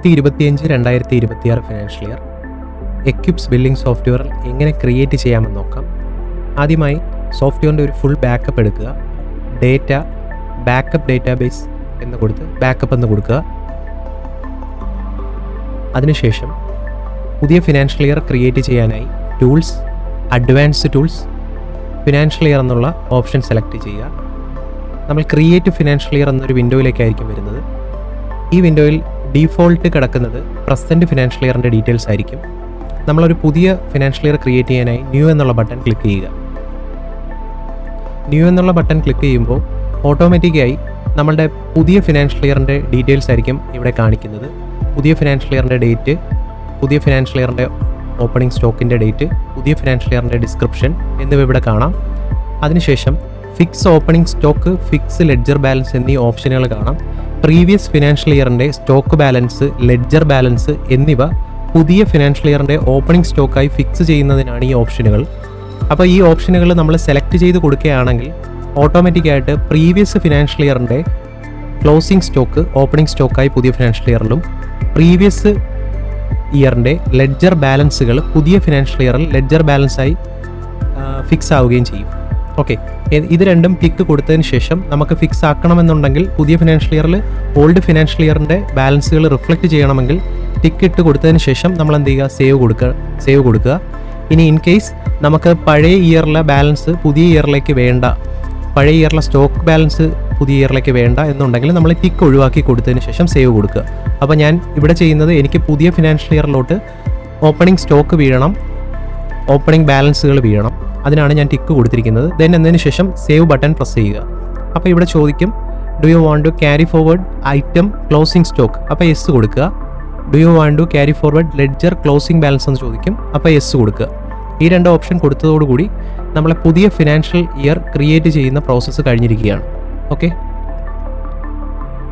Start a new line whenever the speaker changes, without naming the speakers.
രണ്ടായിരത്തി ഇരുപത്തിയഞ്ച് രണ്ടായിരത്തി ഇരുപത്തിയാറ് ഫിനാൻഷ്യൽ ഇയർ എക്യുപ്സ് ബില്ലിംഗ് സോഫ്റ്റ്വെയർ എങ്ങനെ ക്രിയേറ്റ് ചെയ്യാമെന്ന് നോക്കാം. ആദ്യമായി സോഫ്റ്റ്വെയറിന്റെ ഒരു ഫുൾ ബാക്കപ്പ് എടുക്കുക. ഡേറ്റ ബാക്കപ്പ് ഡേറ്റാബേസ് എന്ന് കൊടുത്ത് ബാക്കപ്പ് എന്ന് കൊടുക്കുക. അതിനുശേഷം പുതിയ ഫിനാൻഷ്യൽ ഇയർ ക്രിയേറ്റ് ചെയ്യാനായി tools advanced tools financial year എന്നുള്ള ഓപ്ഷൻ സെലക്ട് ചെയ്യുക. നമ്മൾ ക്രിയേറ്റ് ഫിനാൻഷ്യൽ ഇയർ എന്നൊരു വിൻഡോയിലേക്കായിരിക്കും വരുന്നത്. ഈ വിൻഡോയിൽ ഡീഫോൾട്ട് കിടക്കുന്നത് പ്രസന്റ് ഫിനാൻഷ്യൽ ഇയറിന്റെ ഡീറ്റെയിൽസ് ആയിരിക്കും. നമ്മളൊരു പുതിയ ഫിനാൻഷ്യൽ ഇയർ ക്രിയേറ്റ് ചെയ്യാനായി ന്യൂ എന്നുള്ള ബട്ടൺ ക്ലിക്ക് ചെയ്യുക. ന്യൂ എന്നുള്ള ബട്ടൺ ക്ലിക്ക് ചെയ്യുമ്പോൾ ഓട്ടോമാറ്റിക്കായി നമ്മളുടെ പുതിയ ഫിനാൻഷ്യൽ ഇയറിന്റെ ഡീറ്റെയിൽസ് ആയിരിക്കും ഇവിടെ കാണിക്കുന്നത്. പുതിയ ഫിനാൻഷ്യൽ ഇയറിന്റെ ഡേറ്റ് പുതിയ ഫിനാൻഷ്യൽ ഇയറിന്റെ ഓപ്പണിംഗ് സ്റ്റോക്കിന്റെ ഡേറ്റ് പുതിയ ഫിനാൻഷ്യൽ ഇയറിന്റെ ഡിസ്ക്രിപ്ഷൻ എന്നിവ ഇവിടെ കാണാം. അതിനുശേഷം fix opening stock fix ledger balance എന്നീ ഓപ്ഷനുകൾ കാണാം. പ്രീവിയസ് ഫിനാൻഷ്യൽ ഇയറിന്റെ സ്റ്റോക്ക് ബാലൻസ് ലെഡ്ജർ ബാലൻസ് എന്നിവ പുതിയ ഫിനാൻഷ്യൽ ഇയറിന്റെ ഓപ്പണിംഗ് സ്റ്റോക്കായി ഫിക്സ് ചെയ്യുന്നതിനാണ് ഈ ഓപ്ഷനുകൾ. അപ്പോൾ ഈ ഓപ്ഷനുകൾ നമ്മൾ സെലക്ട് ചെയ്ത് കൊടുക്കുകയാണെങ്കിൽ ഓട്ടോമാറ്റിക്കായിട്ട് പ്രീവിയസ് ഫിനാൻഷ്യൽ ഇയറിന്റെ ക്ലോസിംഗ് സ്റ്റോക്ക് ഓപ്പണിംഗ് സ്റ്റോക്കായി പുതിയ ഫിനാൻഷ്യൽ ഇയറിലും പ്രീവിയസ് ഇയറിന്റെ ലെഡ്ജർ ബാലൻസുകൾ പുതിയ ഫിനാൻഷ്യൽ ഇയറിൽ ലെഡ്ജർ ബാലൻസായി ഫിക്സ് ആവുകയും ചെയ്യും. ഓക്കെ ഇത് രണ്ടും ടിക്ക് കൊടുത്തതിന് ശേഷം നമുക്ക് ഫിക്സ് ആക്കണമെന്നുണ്ടെങ്കിൽ പുതിയ ഫിനാൻഷ്യൽ ഇയറിൽ ഓൾഡ് ഫിനാൻഷ്യൽ ഇയറിന്റെ ബാലൻസുകൾ റിഫ്ലക്ട് ചെയ്യണമെങ്കിൽ ടിക്ക് ഇട്ട് കൊടുത്തതിന് ശേഷം നമ്മൾ എന്ത് ചെയ്യുക? സേവ് കൊടുക്കുക സേവ് കൊടുക്കുക. ഇനി ഇൻ കേസ് നമുക്ക് പഴയ ഇയറിലെ ബാലൻസ് പുതിയ ഇയറിലേക്ക് വേണ്ട പഴയ ഇയറിലെ സ്റ്റോക്ക് ബാലൻസ് പുതിയ ഇയറിലേക്ക് വേണ്ട എന്നുണ്ടെങ്കിൽ നമ്മൾ ടിക്ക് ഒഴിവാക്കി കൊടുത്തതിന് ശേഷം സേവ് കൊടുക്കുക. അപ്പോൾ ഞാൻ ഇവിടെ ചെയ്യുന്നത് എനിക്ക് പുതിയ ഫിനാൻഷ്യൽ ഇയറിലോട്ട് ഓപ്പണിംഗ് സ്റ്റോക്ക് വീഴണം ഓപ്പണിംഗ് ബാലൻസുകൾ വീഴണം. അതിനാണ് ഞാൻ ടിക്ക് കൊടുത്തിരിക്കുന്നത്. ദെൻ എന്നതിന് ശേഷം സേവ് ബട്ടൺ പ്രസ് ചെയ്യുക. അപ്പോൾ ഇവിടെ ചോദിക്കും do you want to carry forward item closing stock അപ്പോൾ എസ് കൊടുക്കുക. Do you want to carry forward ledger closing balance എന്ന് ചോദിക്കും. അപ്പോൾ എസ് കൊടുക്കുക. ഈ രണ്ട് ഓപ്ഷൻ കൊടുത്തതോടുകൂടി നമ്മളെ പുതിയ ഫിനാൻഷ്യൽ ഇയർ ക്രിയേറ്റ് ചെയ്യുന്ന പ്രോസസ്സ് കഴിഞ്ഞിരിക്കുകയാണ്. ഓക്കെ